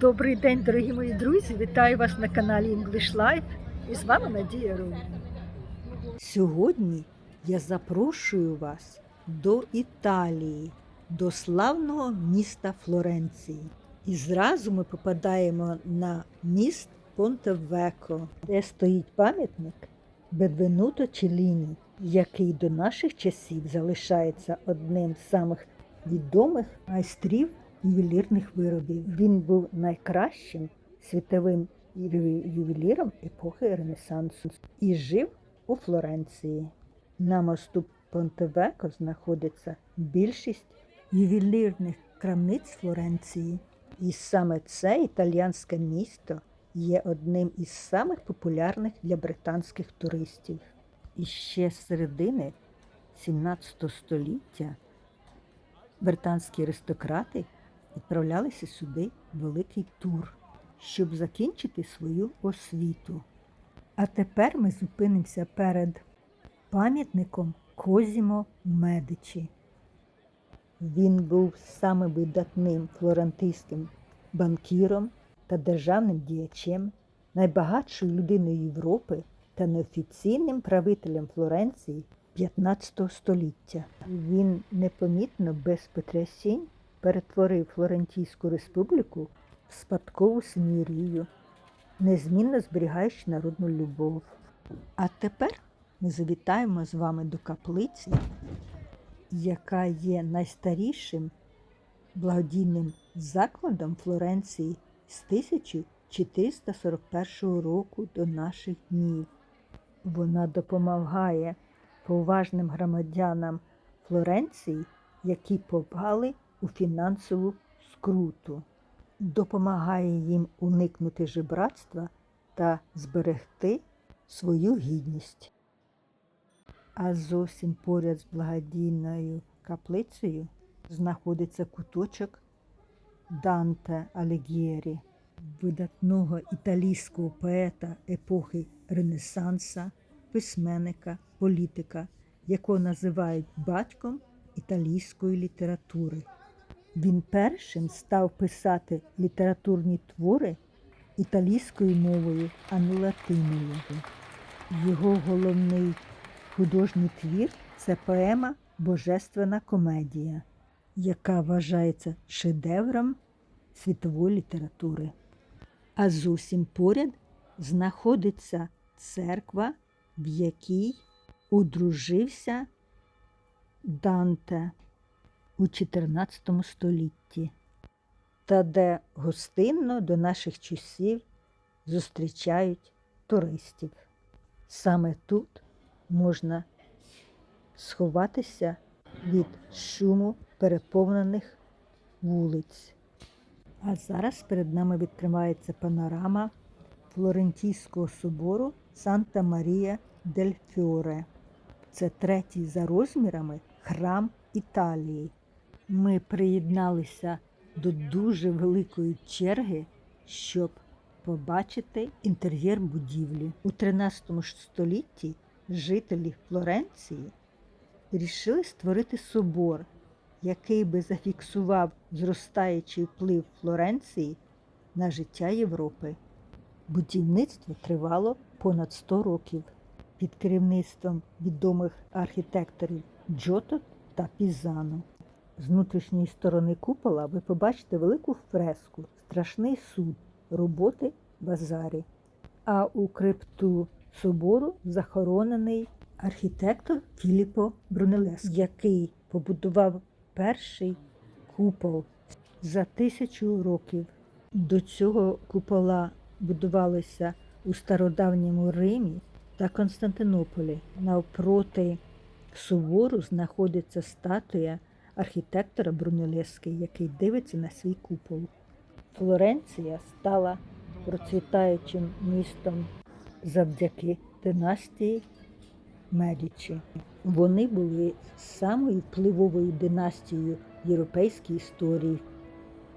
Добрий день, дорогі мої друзі! Вітаю вас на каналі English Life і з вами Надія Румін. Сьогодні я запрошую вас до Італії, до славного міста Флоренції. І зразу ми попадаємо на міст Понтевеко, де стоїть пам'ятник Бенвенуто Челіні, який до наших часів залишається одним з самих відомих майстрів ювелірних виробів. Він був найкращим світовим ювеліром епохи Ренесансу і жив у Флоренції. На мосту Понтевеко знаходиться більшість ювелірних крамниць Флоренції. І саме це італіянське місто є одним із самих популярних для британських туристів. І ще з середини 17 століття британські аристократи відправлялися сюди в великий тур, щоб закінчити свою освіту. А тепер ми зупинимося перед пам'ятником Козімо Медичі. Він був самим видатним флорентийським банкіром та державним діячем, найбагатшою людиною Європи та неофіційним правителем Флоренції 15 століття. Він непомітно без потрясінь перетворив Флорентійську республіку в спадкову сеньорію, незмінно зберігаючи народну любов. А тепер ми завітаємо з вами до каплиці, яка є найстарішим благодійним закладом Флоренції з 1441 року до наших днів. Вона допомагає поважним громадянам Флоренції, які попали у фінансову скруту, допомагає їм уникнути жебратства та зберегти свою гідність. А зовсім поряд з благодійною каплицею знаходиться куточок Данте Алігєрі, видатного італійського поета епохи Ренесанса, письменника, політика, якого називають батьком італійської літератури. Він першим став писати літературні твори італійською мовою, а не латиною. Його головний художній твір це поема Божественна комедія, яка вважається шедевром світової літератури. А зовсім поряд знаходиться церква, в якій одружився Данте у 14 столітті, та де гостинно до наших часів зустрічають туристів. Саме тут можна сховатися від шуму переповнених вулиць. А зараз перед нами відкривається панорама Флорентійського собору Санта Марія дель Фьоре. Це третій за розмірами храм Італії. Ми приєдналися до дуже великої черги, щоб побачити інтер'єр будівлі. У 13 столітті жителі Флоренції рішили створити собор, який би зафіксував зростаючий вплив Флоренції на життя Європи. Будівництво тривало понад 100 років під керівництвом відомих архітекторів Джото та Пізано. З внутрішньої сторони купола ви побачите велику фреску Страшний суд роботи Базарі. А у крипту собору захоронений архітектор Філіппо Брунелес, який побудував перший купол за тисячу років. До цього купола будувалися у стародавньому Римі та Константинополі. Навпроти собору знаходиться статуя архітектора Брунелески, який дивиться на свій купол. Флоренція стала процвітаючим містом завдяки династії Медічі. Вони були самою впливовою династією в європейській історії.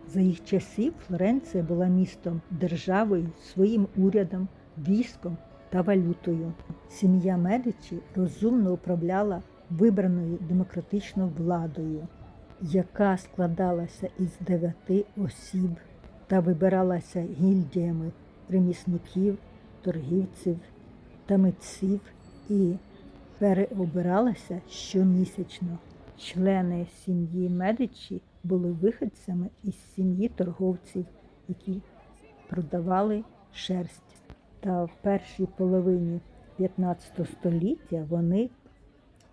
За їх часів Флоренція була містом державою, своїм урядом, військом та валютою. Сім'я Медичі розумно управляла вибраною демократичною владою, яка складалася із дев'яти осіб. та вибиралася гільдіями ремісників, торгівців та митців і переобиралася щомісячно. Члени сім'ї Медичі були виходцями із сім'ї торговців, які продавали шерсть. Та в першій половині 15 століття вони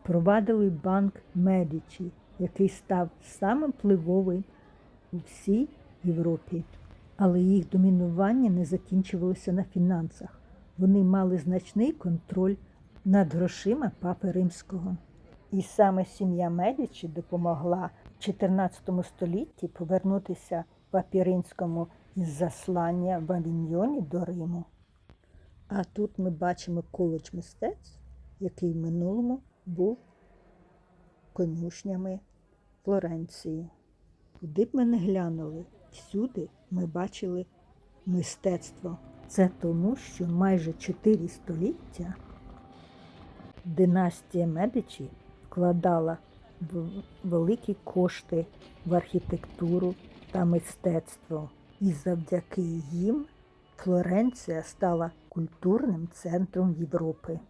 провадили банк Медичі, який став самим впливовим у всій Європі. Але їх домінування не закінчувалося на фінансах. Вони мали значний контроль над грошима папи римського. І саме сім'я Медичі допомогла в 14 столітті повернутися папі римському із заслання в Авіньйоні до Риму. А тут ми бачимо коледж мистецтв, який в минулому був конюшнями Флоренції. Куди б ми не глянули, всюди ми бачили мистецтво. Це тому, що майже чотири століття династія Медичі вкладала великі кошти в архітектуру та мистецтво. І завдяки їм Флоренція стала культурним центром Європи.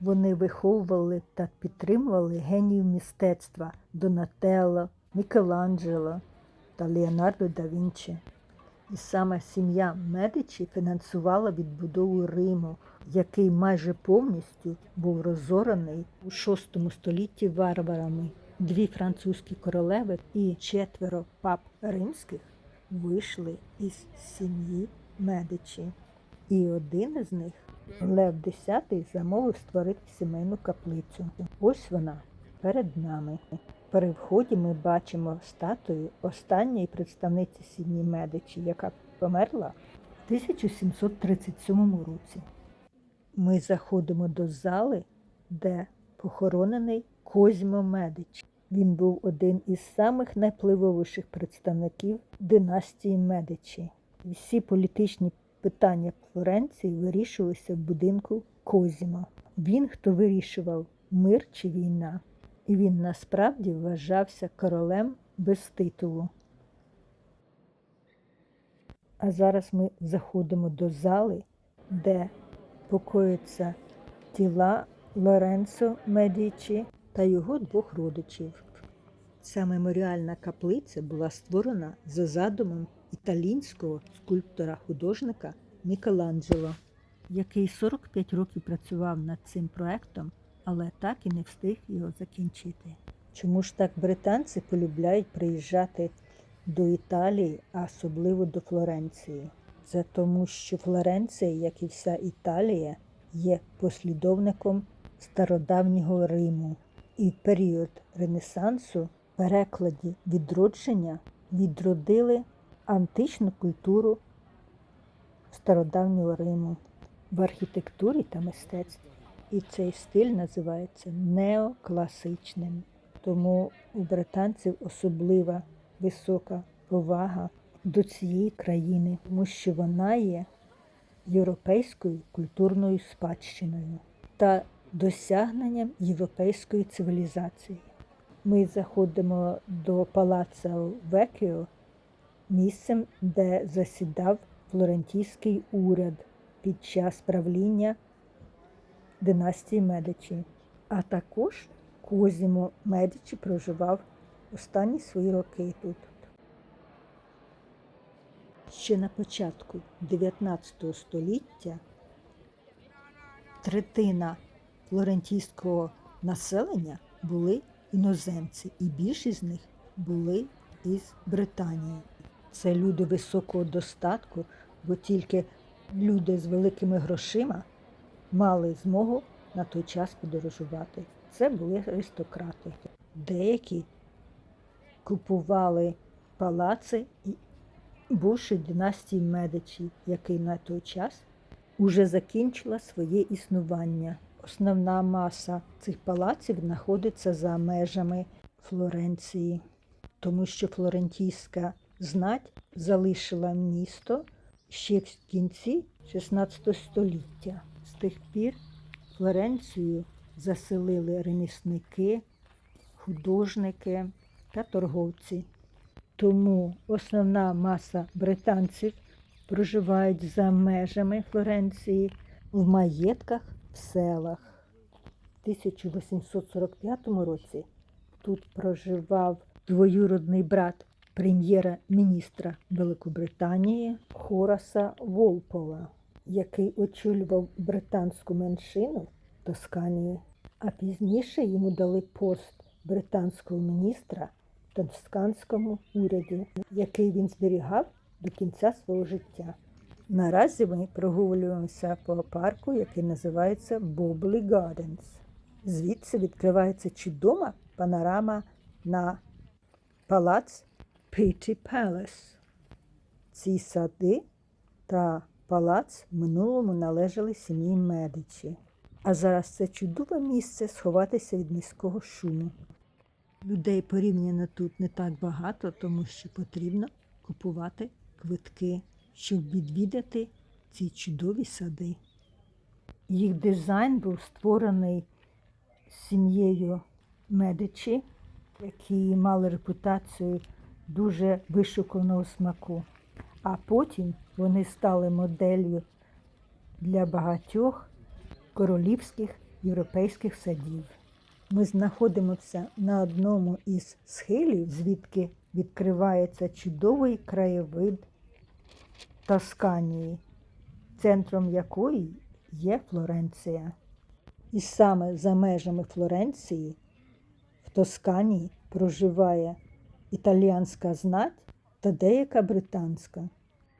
Вони виховували та підтримували генію мистецтва Донателло, Мікеланджело та Леонардо да Вінчі. І саме сім'я Медичі фінансувала відбудову Риму, який майже повністю був розорений у VI столітті варварами. Дві французькі королеви і четверо пап римських вийшли із сім'ї Медичі. І один із них, Лев X, замовив створити сімейну каплицю. Ось вона перед нами. При вході ми бачимо статую останньої представниці сім'ї Медичі, яка померла в 1737 році. Ми заходимо до зали, де похоронений Козьмо Медич. Він був один із самих найвпливовіших представників династії Медичі. Всі політичні питання Флоренції вирішувалися в будинку Козімо. Він, хто вирішував мир чи війна, і він насправді вважався королем без титулу. А зараз ми заходимо до зали, де покоїться тіла Лоренцо Медічі та його двох родичів. Ця меморіальна каплиця була створена за задумом італійського скульптора-художника Мікеланджело, який 45 років працював над цим проектом, але так і не встиг його закінчити. Чому ж так британці полюбляють приїжджати до Італії, а особливо до Флоренції? Це тому, що Флоренція, як і вся Італія, є послідовником стародавнього Риму. І в період Ренесансу перекладі відродження відродили античну культуру стародавнього Риму в архітектурі та мистецтві. І цей стиль називається неокласичним. Тому у британців особлива висока повага до цієї країни, тому що вона є європейською культурною спадщиною та досягненням європейської цивілізації. Ми заходимо до палацу Векіо, місцем, де засідав флорентійський уряд під час правління династії Медичі. А також Козімо Медичі проживав останні свої роки тут. Ще на початку 19 століття третина флорентійського населення були іноземці, і більшість з них були із Британії. Це люди високого достатку, бо тільки люди з великими грошима мали змогу на той час подорожувати. Це були аристократи. Деякі купували палаци і бувши династії Медичі, який на той час уже закінчила своє існування. Основна маса цих палаців знаходиться за межами Флоренції, тому що флорентійська знать залишила місто ще в кінці 16 століття. З тих пір Флоренцію заселили ремісники, художники та торговці. Тому основна маса британців проживають за межами Флоренції в маєтках селах. В 1845 році тут проживав двоюродний брат прем'єра-міністра Великобританії Хораса Волпола, який очолював британську меншину в Тосканії, а пізніше йому дали пост британського міністра в тосканському уряді, який він зберігав до кінця свого життя. Наразі ми прогулюємося по парку, який називається Боблі Gardens. Звідси відкривається чудова панорама на палац Піті Пелес. Ці сади та палац в минулому належали сім'ї Медичі. А зараз це чудове місце сховатися від міського шуму. Людей порівняно тут не так багато, тому що потрібно купувати квитки, щоб відвідати ці чудові сади. Їх дизайн був створений сім'єю Медичі, які мали репутацію дуже вишуканого смаку. А потім вони стали моделлю для багатьох королівських європейських садів. Ми знаходимося на одному із схилів, звідки відкривається чудовий краєвид Тосканії, центром якої є Флоренція. І саме за межами Флоренції в Тосканії проживає італіянська знать та деяка британська.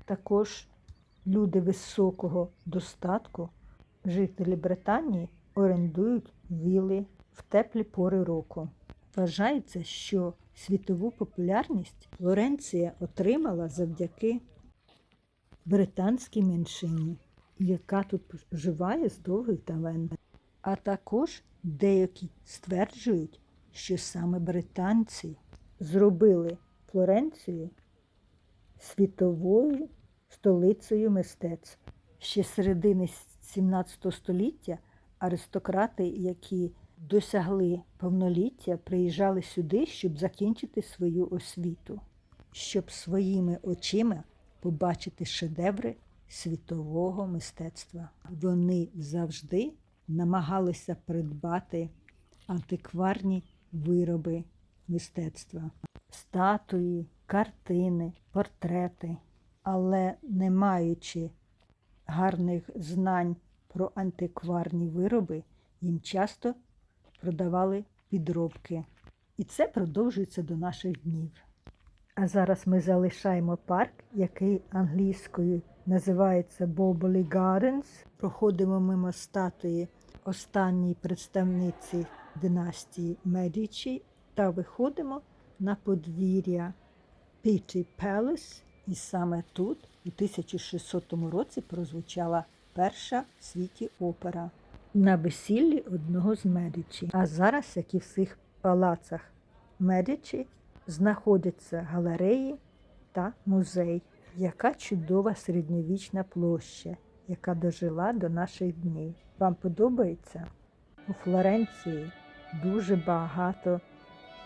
Також люди високого достатку, жителі Британії, орендують віли в теплі пори року. Вважається, що світову популярність Флоренція отримала завдяки британській меншині, яка тут проживає з довгих давен. А також деякі стверджують, що саме британці зробили Флоренцію світовою столицею мистецтв. Ще з середини 17 століття аристократи, які досягли повноліття, приїжджали сюди, щоб закінчити свою освіту, щоб своїми очима побачити шедеври світового мистецтва. Вони завжди намагалися придбати антикварні вироби мистецтва, статуї, картини, портрети, але не маючи гарних знань про антикварні вироби, їм часто продавали підробки. І це продовжується до наших днів. А зараз ми залишаємо парк, який англійською називається Boboli Gardens. Проходимо мимо статуї останньої представниці династії Медичі та виходимо на подвір'я Піті Пелес. І саме тут, у 1600 році, прозвучала перша в світі опера на весіллі одного з Медичі. А зараз, як і в всіх палацах Медичі, знаходяться галереї та музей. Яка чудова середньовічна площа, яка дожила до наших днів. Вам подобається? У Флоренції дуже багато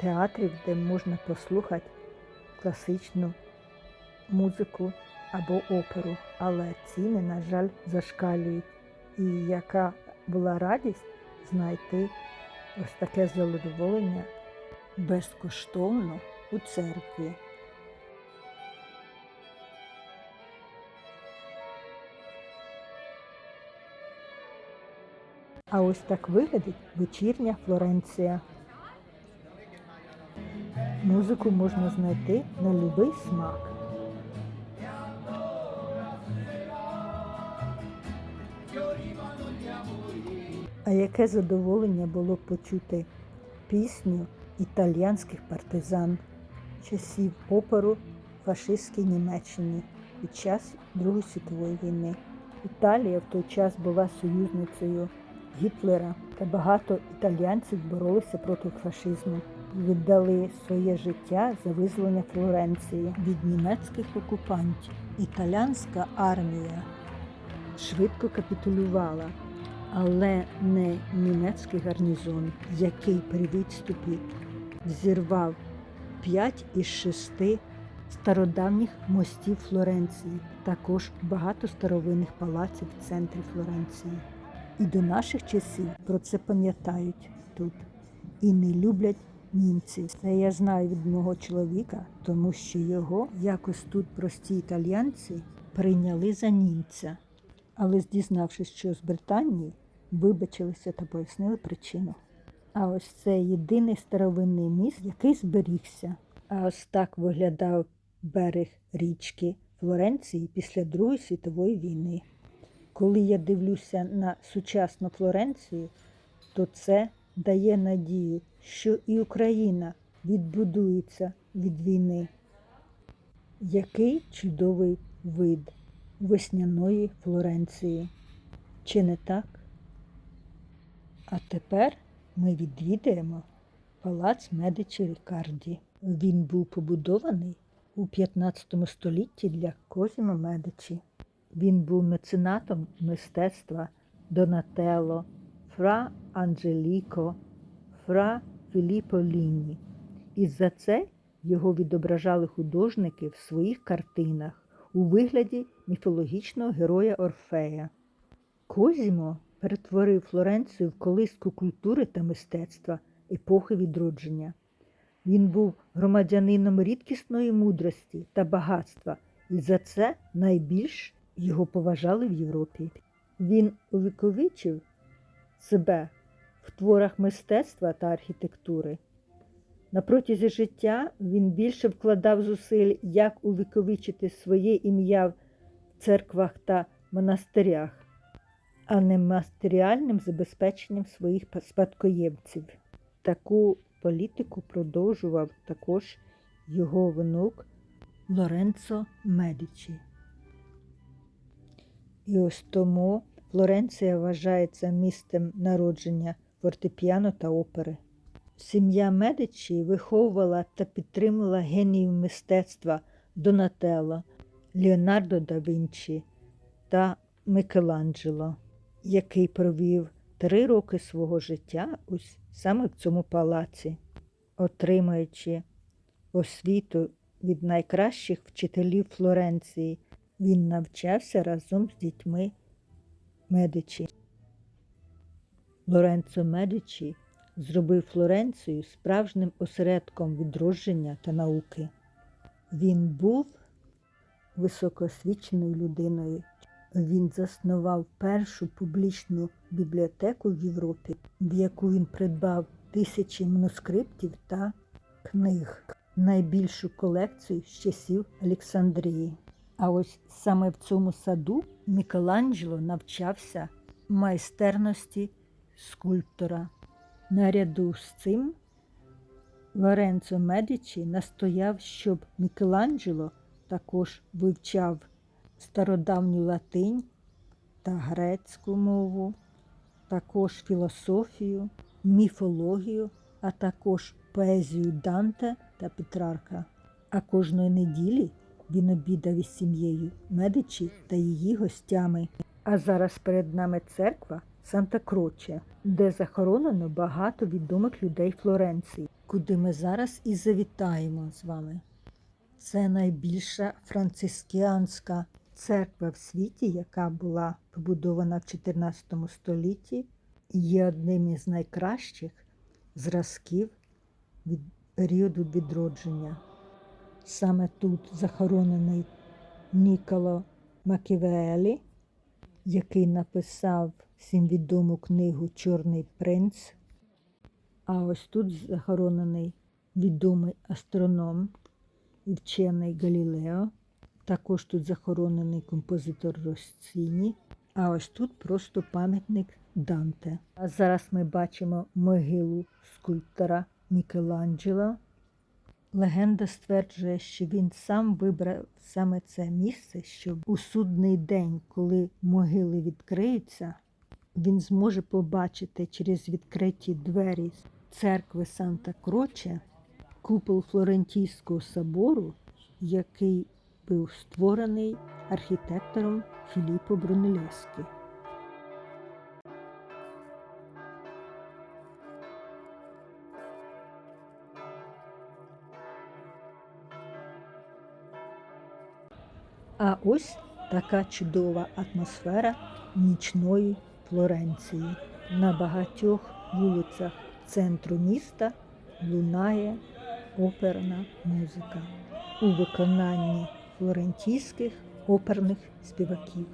театрів, де можна послухати класичну музику або оперу, але ціни, на жаль, зашкалюють. І яка була радість знайти ось таке задоволення безкоштовно у церкві. А ось так виглядить вечірня Флоренція. Музику можна знайти на любий смак. А яке задоволення було почути пісню італіянських партизан часів опору фашистській Німеччині під час Другої світової війни. Італія в той час була союзницею Гітлера, та багато італіянців боролися проти фашизму і віддали своє життя за визволення Флоренції від німецьких окупантів. Італіянська армія швидко капітулювала, але не німецький гарнізон, який при відступі зірвав п'ять із шести стародавніх мостів Флоренції, також багато старовинних палаців в центрі Флоренції. І до наших часів про це пам'ятають тут і не люблять німців. Це я знаю від мого чоловіка, тому що його якось тут прості італіянці прийняли за німця. Але дізнавшись, що з Британії, вибачилися та пояснили причину. А ось це єдиний старовинний міст, який зберігся. А ось так виглядав берег річки Флоренції після Другої світової війни. Коли я дивлюся на сучасну Флоренцію, то це дає надію, що і Україна відбудується від війни. Який чудовий вид весняної Флоренції. Чи не так? А тепер ми відвідаємо палац Медичі Рікарді. Він був побудований у 15 столітті для Козімо Медичі. Він був меценатом мистецтва Донателло, Фра Анджеліко, Фра Філіппо Ліні. І за це його відображали художники в своїх картинах у вигляді міфологічного героя Орфея. Козімо перетворив Флоренцію в колиску культури та мистецтва епохи відродження. Він був громадянином рідкісної мудрості та багатства, і за це найбільш його поважали в Європі. Він увіковічив себе в творах мистецтва та архітектури. На протязі життя він більше вкладав зусиль, як увіковічити своє ім'я в церквах та монастирях, а не матеріальним забезпеченням своїх спадкоємців. Таку політику продовжував також його внук Лоренцо Медичі. І ось тому Флоренція вважається місцем народження фортепіано та опери. Сім'я Медичі виховувала та підтримувала геніїв мистецтва Донателло, Леонардо да Вінчі та Микеланджело, який провів три роки свого життя ось саме в цьому палаці, отримуючи освіту від найкращих вчителів Флоренції. Він навчався разом з дітьми Медичі. Лоренцо Медичі зробив Флоренцію справжнім осередком відродження та науки. Він був високоосвіченою людиною. Він заснував першу публічну бібліотеку в Європі, в яку він придбав тисячі манускриптів та книг, найбільшу колекцію з часів Олександрії. А ось саме в цьому саду Мікеланджело навчався майстерності скульптора. Наряду з цим Лоренцо Медичі настояв, щоб Мікеланджело також вивчав стародавню латинь та грецьку мову, також філософію, міфологію, а також поезію Данте та Петрарка. А кожної неділі він обідав із сім'єю Медичі та її гостями. А зараз перед нами церква Санта Кроче, де захоронено багато відомих людей Флоренції, куди ми зараз і завітаємо з вами. Це найбільша францискіанська церква в світі, яка була побудована в 14 столітті, є одним із найкращих зразків від періоду відродження. Саме тут захоронений Ніколо Маківелі, який написав всім відому книгу Чорний принц. А ось тут захоронений відомий астроном і вчений Галілео. Також тут захоронений композитор Росціні. А ось тут просто пам'ятник Данте. А зараз ми бачимо могилу скульптора Мікеланджело. Легенда стверджує, що він сам вибрав саме це місце, щоб у судний день, коли могили відкриються, він зможе побачити через відкриті двері церкви Санта Кроче купол Флорентійського собору, який був створений архітектором Філіппо Брунеллескі. А ось така чудова атмосфера нічної Флоренції. На багатьох вулицях центру міста лунає оперна музика у виконанні флорентійських оперних співаків.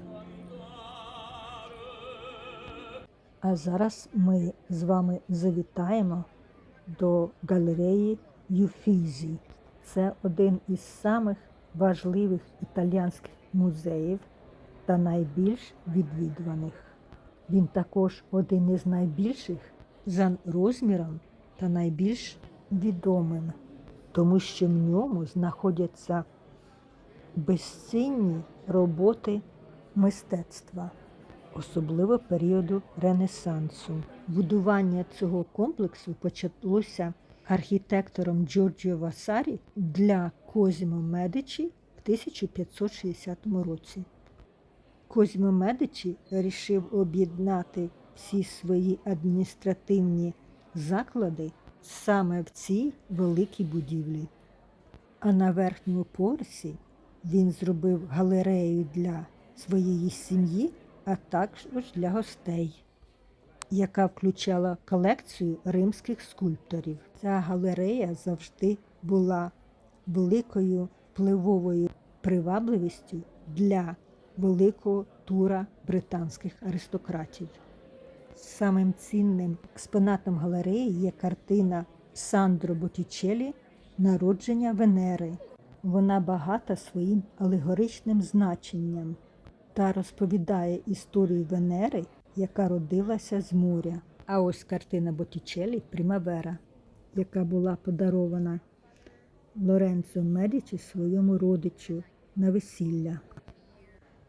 А зараз ми з вами завітаємо до галереї Юфізі. Це один із самих важливих італійських музеїв та найбільш відвідуваних. Він також один із найбільших за розміром та найбільш відомим, тому що в ньому знаходяться безцінні роботи мистецтва, особливо періоду Ренесансу. Будування цього комплексу почалося архітектором Джорджіо Васарі для Козімо Медичі в 1560 році. Козімо Медичі вирішив об'єднати всі свої адміністративні заклади саме в цій великій будівлі. А на верхньому поверсі він зробив галерею для своєї сім'ї, а також для гостей, яка включала колекцію римських скульпторів. Ця галерея завжди була великою впливовою привабливістю для великого тура британських аристократів. Самим цінним експонатом галереї є картина Сандро Боттічелі Народження Венери. Вона багата своїм алегоричним значенням та розповідає історію Венери, яка родилася з моря. А ось картина Боттічелі Примавера, яка була подарована Лоренцо Медічі своєму родичу на весілля.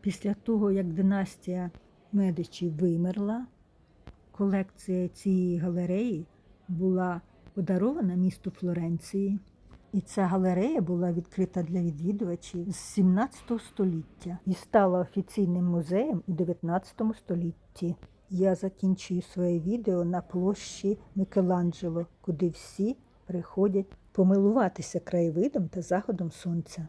Після того, як династія Медичі вимерла, колекція цієї галереї була подарована місту Флоренції. І ця галерея була відкрита для відвідувачів з 17 століття і стала офіційним музеєм у 19 столітті. Я закінчую своє відео на площі Мікеланджело, куди всі приходять помилуватися краєвидом та заходом сонця.